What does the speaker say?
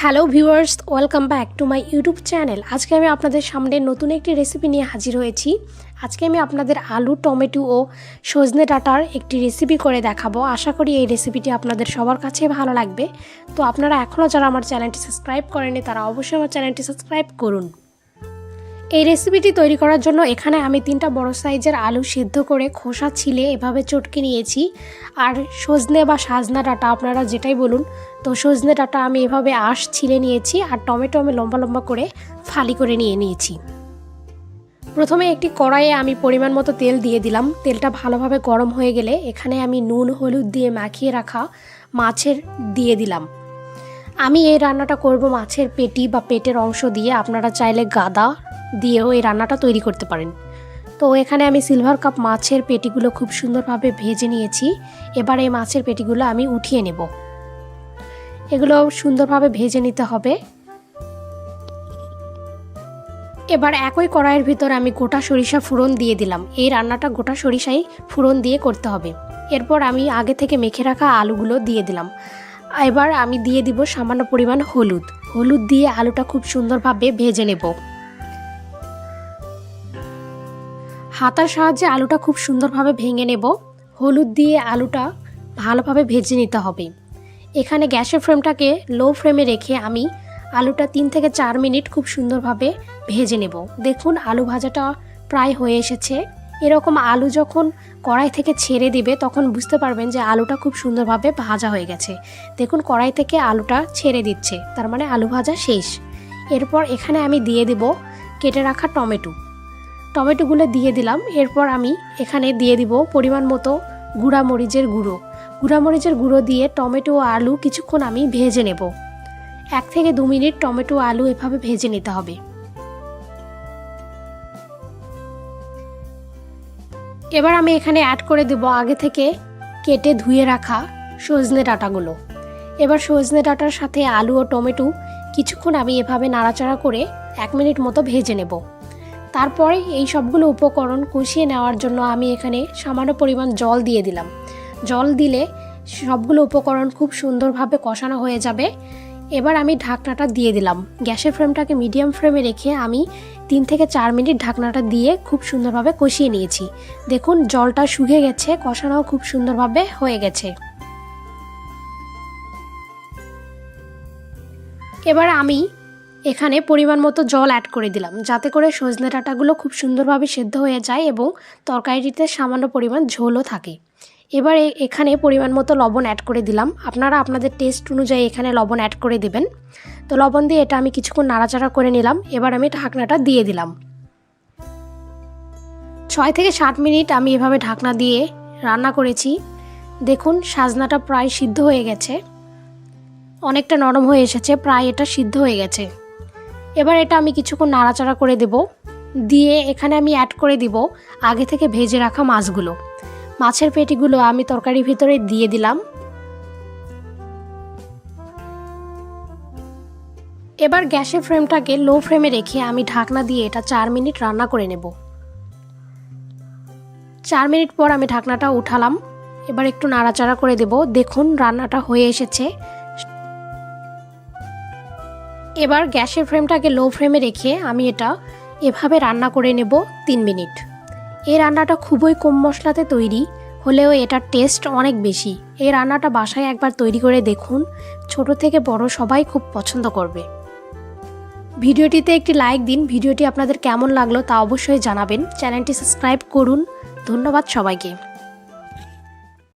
Hello viewers, welcome back to my YouTube channel. আজকে আমি আপনাদের সামনে নতুন একটি রেসিপি নিয়ে হাজির হয়েছি। আজকে আমি আপনাদের আলু, টমেটো ও সজনে ডাটার একটি রেসিপি করে দেখাবো। আশা করি এই রেসিপিটি আপনাদের সবার কাছে ভালো লাগবে। তো আপনারা এখনও যারা আমার চ্যানেলটি সাবস্ক্রাইব করেনি তারা অবশ্যই আমার চ্যানেলটি সাবস্ক্রাইব করুন। এই রেসিপিটি তৈরি করার জন্য এখানে আমি তিনটা বড় সাইজের আলু সিদ্ধ করে খোসা ছিলে এভাবে চটকে নিয়েছি। আর সজনে বা সাজনা ডাটা আপনারা যেটাই বলুন, তো সজনে ডাটা আমি এভাবে আঁশ ছিলে নিয়েছি আর টমেটো আমি লম্বা লম্বা করে ফালি করে নিয়ে নিয়েছি। প্রথমে একটি কড়াইয়ে আমি পরিমাণ মতো তেল দিয়ে দিলাম। তেলটা ভালোভাবে গরম হয়ে গেলে এখানে আমি নুন, হলুদ দিয়ে মাখিয়ে রাখা মাছের দিয়ে দিলাম। আমি এই রান্নাটা করব মাছের পেটি বা পেটের অংশ দিয়ে। আপনারা চাইলে গাদা দিয়েও এই রান্নাটা তৈরি করতে পারেন। তো এখানে আমি সিলভার কাপ মাছের পেটিগুলো খুব সুন্দরভাবে ভেজে নিয়েছি। এবার এই মাছের পেটিগুলো আমি উঠিয়ে নেব। এগুলো সুন্দরভাবে ভেজে নিতে হবে। এবার একই কড়াইয়ের ভিতর আমি গোটা সরিষা ফোড়ন দিয়ে দিলাম। এই রান্নাটা গোটা সরিষাই ফোড়ন দিয়ে করতে হবে। এরপর আমি আগে থেকে মেখে রাখা আলুগুলো দিয়ে দিলাম। এবার আমি দিয়ে দিব সামান্য পরিমাণ হলুদ। হলুদ দিয়ে আলুটা খুব সুন্দরভাবে ভেজে নেব। হাতার সাহায্যে আলুটা খুব সুন্দরভাবে ভেঙে নেব। হলুদ দিয়ে আলুটা ভালোভাবে ভেজে নিতে হবে। এখানে গ্যাসের ফ্লেমটাকে লো ফ্লেমে রেখে আমি আলুটা তিন থেকে চার মিনিট খুব সুন্দরভাবে ভেজে নেব। দেখুন, আলু ভাজাটা প্রায় হয়ে এসেছে। এরকম আলু যখন কড়াই থেকে ছেড়ে দিবে, তখন বুঝতে পারবেন যে আলুটা খুব সুন্দরভাবে ভাজা হয়ে গেছে। দেখুন, কড়াই থেকে আলুটা ছেড়ে দিচ্ছে। তার মানে আলু ভাজা শেষ। এরপর এখানে আমি দিয়ে দেব কেটে রাখা টমেটো। টমেটোগুলো দিয়ে দিলাম। এরপর আমি এখানে দিয়ে দিব পরিমাণ মতো গুঁড়া মরিচের গুঁড়ো। গুঁড়া মরিচের গুঁড়ো দিয়ে টমেটো ও আলু কিছুক্ষণ আমি ভেজে নেব। এক থেকে দু মিনিট টমেটো আলু এভাবে ভেজে নিতে হবে। এবার আমি এখানে অ্যাড করে দেব আগে থেকে কেটে ধুয়ে রাখা সজনে ডাঁটাগুলো। এবার সজনে ডাঁটার সাথে আলু ও টমেটো কিছুক্ষণ আমি এভাবে নাড়াচাড়া করে এক মিনিট মতো ভেজে নেব। তারপরে এই সবগুলো উপকরণ কষিয়ে নেওয়ার জন্য আমি এখানে সামান্য পরিমাণ জল দিয়ে দিলাম। জল দিলে সবগুলো উপকরণ খুব সুন্দরভাবে কষানো হয়ে যাবে। এবার আমি ঢাকনাটা দিয়ে দিলাম। গ্যাসের ফ্লেমটাকে মিডিয়াম ফ্লেমে রেখে আমি তিন থেকে চার মিনিট ঢাকনাটা দিয়ে খুব সুন্দরভাবে কষিয়ে নিয়েছি। দেখুন, জলটা শুকিয়ে গেছে, কষানোও খুব সুন্দরভাবে হয়ে গেছে। এবার আমি এখানে পরিমাণ মতো জল অ্যাড করে দিলাম। যাতে করে সজনে ডাঁটাগুলো খুব সুন্দরভাবে সেদ্ধ হয়ে যায় এবং তরকারিটিতে সামান্য পরিমাণ ঝোলও থাকে। এবার এখানে পরিমাণ মতো লবণ অ্যাড করে দিলাম। আপনারা আপনাদের টেস্ট অনুযায়ী এখানে লবণ অ্যাড করে দেবেন। তো লবণ দিয়ে এটা আমি কিছুক্ষণ নাড়াচাড়া করে নিলাম। এবার আমি ঢাকনাটা দিয়ে দিলাম। ছয় থেকে সাত মিনিট আমি এভাবে ঢাকনা দিয়ে রান্না করেছি। দেখুন, সাজনাটা প্রায় সিদ্ধ হয়ে গেছে। অনেকটা নরম হয়ে এসেছে, প্রায় এটা সিদ্ধ হয়ে গেছে। এবার এটা আমি কিছুক্ষণ নাড়াচাড়া করে দেব। দিয়ে এখানে আমি অ্যাড করে দিব আগে থেকে ভেজে রাখা মাছগুলো। মাছের পেটিগুলো আমি তরকারির ভিতরে দিয়ে দিলাম। এবার গ্যাসের ফ্রেমটাকে লো ফ্রেমে রেখে আমি ঢাকনা দিয়ে এটা চার মিনিট রান্না করে নেব। চার মিনিট পর আমি ঢাকনাটা উঠালাম। এবার একটু নাড়াচাড়া করে দেব। দেখুন, রান্নাটা হয়ে এসেছে। এবার গ্যাসের ফ্লেমটাকে লো ফ্লেমে রেখে আমি এটা এভাবে রান্না করে নেব তিন মিনিট। এই রান্নাটা খুবই কম মশলাতে তৈরি, হলেও এটার টেস্ট অনেক বেশি। এই রান্নাটা বাসায় একবার তৈরি করে দেখুন, ছোট থেকে বড় সবাই খুব পছন্দ করবে। ভিডিওটিতে একটি লাইক দিন, ভিডিওটি আপনাদের কেমন লাগল তা অবশ্যই জানাবেন। চ্যানেলটি সাবস্ক্রাইব করুন। ধন্যবাদ সবাইকে।